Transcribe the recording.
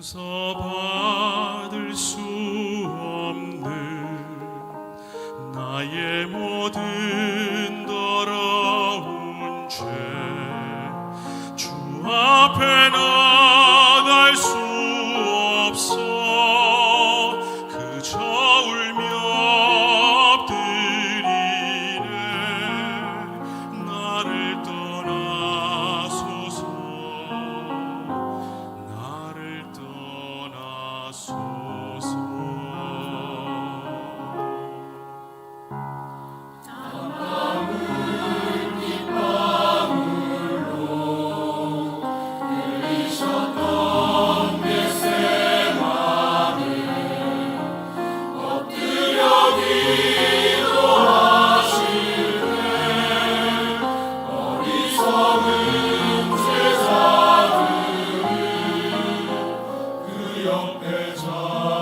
서 받을 수 없는 나의 모든 잘